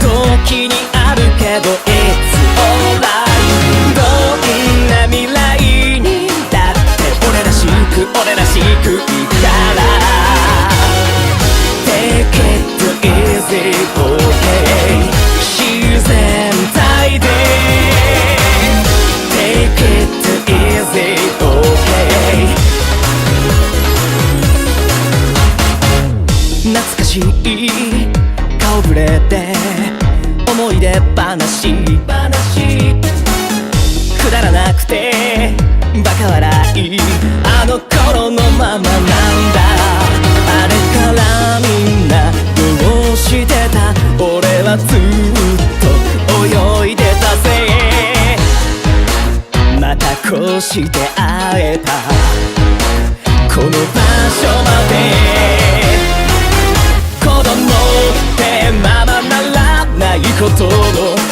時にあるけど It's alright どんな未来にだって俺らしく俺らしく生きたら Take it easy OK 自然体で Take it easy OK 懐かしい顔ぶれで思い出話話くだらなくてバカ笑いあの頃のままなんだ。あれからみんなどうしてた。俺はずっと泳いでたぜ。またこうして会えた。ことの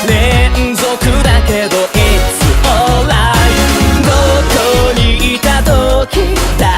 連続だけど It's alright どこにいた時だ